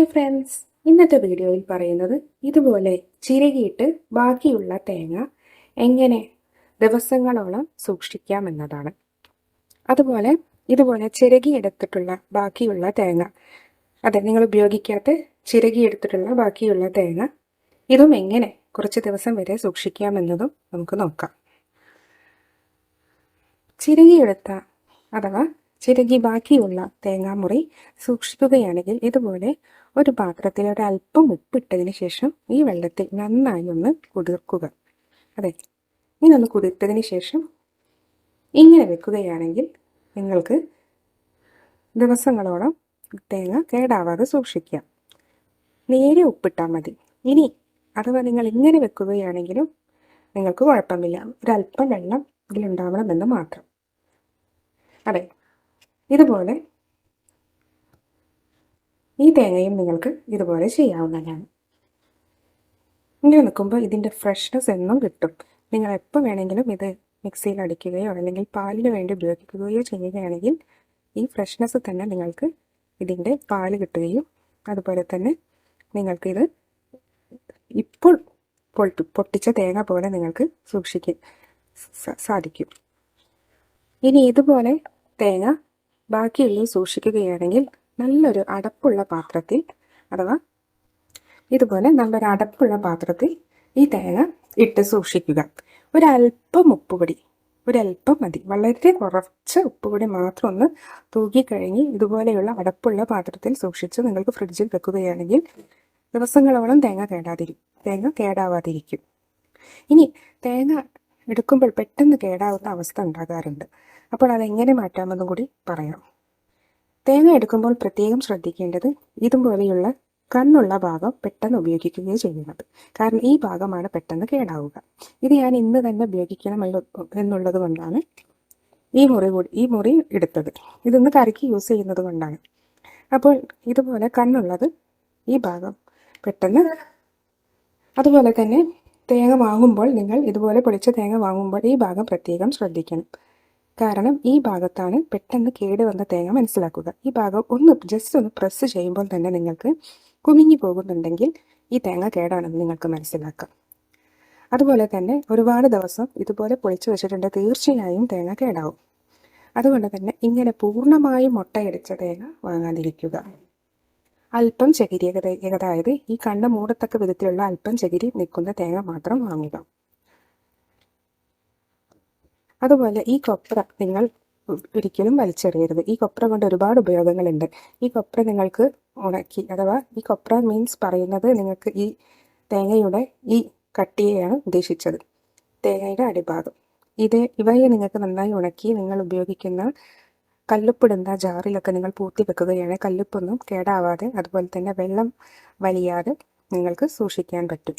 Hi friends ഇന്നത്തെ വീഡിയോയിൽ പറയുന്നത് ഇതുപോലെ ചിരകിയിട്ട് ബാക്കിയുള്ള തേങ്ങ എങ്ങനെ ദിവസങ്ങളോളം സൂക്ഷിക്കാം എന്നതാണ്. അതുപോലെ ഇതുപോലെ ചിരകിയെടുത്തിട്ടുള്ള ബാക്കിയുള്ള തേങ്ങ. അതെ നിങ്ങൾ ഉപയോഗിക്കാത്ത ചിരകിയെടുത്തിട്ടുള്ള ബാക്കിയുള്ള തേങ്ങ. ഇതും എങ്ങനെ കുറച്ച് ദിവസം വരെ സൂക്ഷിക്കാം എന്നതും നമുക്ക് നോക്കാം. ചിരകിയെടുത്ത അഥവാ ചിരകി ബാക്കിയുള്ള തേങ്ങാമുറി സൂക്ഷിക്കുകയാണെങ്കിൽ ഇതുപോലെ ഒരു പാത്രത്തിൽ ഒരല്പം ഉപ്പിട്ടതിന് ശേഷം ഈ വെള്ളത്തിൽ നന്നായി ഒന്ന് കുതിർക്കുക. അതെ ഇങ്ങനെ ഒന്ന് കുതിർത്തതിന് ശേഷം ഇങ്ങനെ വെക്കുകയാണെങ്കിൽ നിങ്ങൾക്ക് ദിവസങ്ങളോളം തേങ്ങ കേടാവാതെ സൂക്ഷിക്കാം. നേരെ ഉപ്പിട്ടാൽ മതി. ഇനി അഥവാ നിങ്ങൾ ഇങ്ങനെ വെക്കുകയാണെങ്കിലും നിങ്ങൾക്ക് കുഴപ്പമില്ല. ഒരല്പം വെള്ളം ഇതിലുണ്ടാവണമെന്ന് മാത്രം. അതെ ഇതുപോലെ ഈ തേങ്ങയും നിങ്ങൾക്ക് ഇതുപോലെ ചെയ്യാവുന്നതാണ്. ഇങ്ങനെ നിൽക്കുമ്പോൾ ഇതിന്റെ ഫ്രഷ്നെസ് എന്നും കിട്ടും. നിങ്ങൾ എപ്പോൾ വേണമെങ്കിലും ഇത് മിക്സിയിൽ അടിക്കുകയോ അല്ലെങ്കിൽ പാലിന് വേണ്ടി ഉപയോഗിക്കുകയോ ചെയ്യുകയാണെങ്കിൽ ഈ ഫ്രഷ്നെസ് തന്നെ നിങ്ങൾക്ക് ഇതിന്റെ പാൽ കിട്ടുകയും അതുപോലെ തന്നെ നിങ്ങൾക്കിത് ഇപ്പോൾ പൊട്ടി പൊട്ടിച്ച തേങ്ങ പോലെ നിങ്ങൾക്ക് സൂക്ഷിക്കാൻ സാധിക്കും. ഇനി ഇതുപോലെ തേങ്ങ ബാക്കിയുള്ളത് സൂക്ഷിക്കുകയാണെങ്കിൽ നല്ലൊരു അടപ്പുള്ള പാത്രത്തിൽ അഥവാ ഇതുപോലെ നല്ലൊരു അടപ്പുള്ള പാത്രത്തിൽ ഈ തേങ്ങ ഇട്ട് സൂക്ഷിക്കുക. ഒരല്പം ഉപ്പുപൊടി ഒരല്പം മതി. വളരെ കുറച്ച് ഉപ്പുപൊടി മാത്രം ഒന്ന് തൂക്കിക്കഴിഞ്ഞ് ഇതുപോലെയുള്ള അടപ്പുള്ള പാത്രത്തിൽ സൂക്ഷിച്ച് നിങ്ങൾക്ക് ഫ്രിഡ്ജിൽ വെക്കുകയാണെങ്കിൽ ദിവസങ്ങളോളം തേങ്ങ കേടാതിരിക്കും തേങ്ങ കേടാവാതിരിക്കും. ഇനി തേങ്ങ എടുക്കുമ്പോൾ പെട്ടെന്ന് കേടാവുന്ന അവസ്ഥ ഉണ്ടാകാറുണ്ട്. അപ്പോൾ അതെങ്ങനെ മാറ്റാമെന്നും കൂടി പറയാം. തേങ്ങ എടുക്കുമ്പോൾ പ്രത്യേകം ശ്രദ്ധിക്കേണ്ടത് ഇതുപോലെയുള്ള കണ്ണുള്ള ഭാഗം പെട്ടെന്ന് ഉപയോഗിക്കുകയോ ചെയ്യുന്നത്. കാരണം ഈ ഭാഗമാണ് പെട്ടെന്ന് കേടാവുക. ഇത് ഞാൻ ഇന്ന് തന്നെ ഉപയോഗിക്കണമല്ലോ എന്നുള്ളത് കൊണ്ടാണ് ഈ മുറി കൂടി ഈ മുറി എടുത്തത്. ഇതൊന്ന് കറിക്ക് യൂസ് ചെയ്യുന്നത് കൊണ്ടാണ്. അപ്പോൾ ഇതുപോലെ കണ്ണുള്ളത് ഈ ഭാഗം പെട്ടെന്ന് അതുപോലെ തന്നെ തേങ്ങ വാങ്ങുമ്പോൾ നിങ്ങൾ ഇതുപോലെ പൊളിച്ച തേങ്ങ വാങ്ങുമ്പോൾ ഈ ഭാഗം പ്രത്യേകം ശ്രദ്ധിക്കണം. കാരണം ഈ ഭാഗത്താണ് പെട്ടെന്ന് കേട് വന്ന തേങ്ങ മനസ്സിലാക്കുക. ഈ ഭാഗം ഒന്ന് ജസ്റ്റ് ഒന്ന് പ്രസ് ചെയ്യുമ്പോൾ തന്നെ നിങ്ങൾക്ക് കുമിഞ്ഞു പോകുന്നുണ്ടെങ്കിൽ ഈ തേങ്ങ കേടാണെന്ന് നിങ്ങൾക്ക് മനസ്സിലാക്കാം. അതുപോലെ തന്നെ ഒരുപാട് ദിവസം ഇതുപോലെ പൊളിച്ചു വെച്ചിട്ടുണ്ട് തീർച്ചയായും തേങ്ങ കേടാവും. അതുകൊണ്ട് തന്നെ ഇങ്ങനെ പൂർണമായും മുട്ടയടിച്ച തേങ്ങ വാങ്ങാതിരിക്കുക. അല്പം ചകിരി അതായത് ഈ കണ്ണ് മൂടത്തക്ക വിധത്തിലുള്ള അല്പം ചകിരി നിൽക്കുന്ന തേങ്ങ മാത്രം വാങ്ങുക. അതുപോലെ ഈ കൊപ്ര നിങ്ങൾ ഒരിക്കലും വലിച്ചെറിയരുത്. ഈ കൊപ്ര കൊണ്ട് ഒരുപാട് ഉപയോഗങ്ങളുണ്ട്. ഈ കൊപ്ര നിങ്ങൾക്ക് ഉണക്കി അഥവാ ഈ കൊപ്ര മീൻസ് പറയുന്നത് നിങ്ങൾക്ക് ഈ തേങ്ങയുടെ ഈ കട്ടിയെയാണ് ഉദ്ദേശിച്ചത്. തേങ്ങയുടെ അടിഭാഗം. ഇത് ഇവയെ നിങ്ങൾക്ക് നന്നായി ഉണക്കി നിങ്ങൾ ഉപയോഗിക്കുന്ന കല്ലുപ്പിടുന്ന ജാറിലൊക്കെ നിങ്ങൾ പൂർത്തി വെക്കുകയാണ് കല്ലുപ്പൊന്നും കേടാവാതെ അതുപോലെ തന്നെ വെള്ളം വലിയാതെ നിങ്ങൾക്ക് സൂക്ഷിക്കാൻ പറ്റും.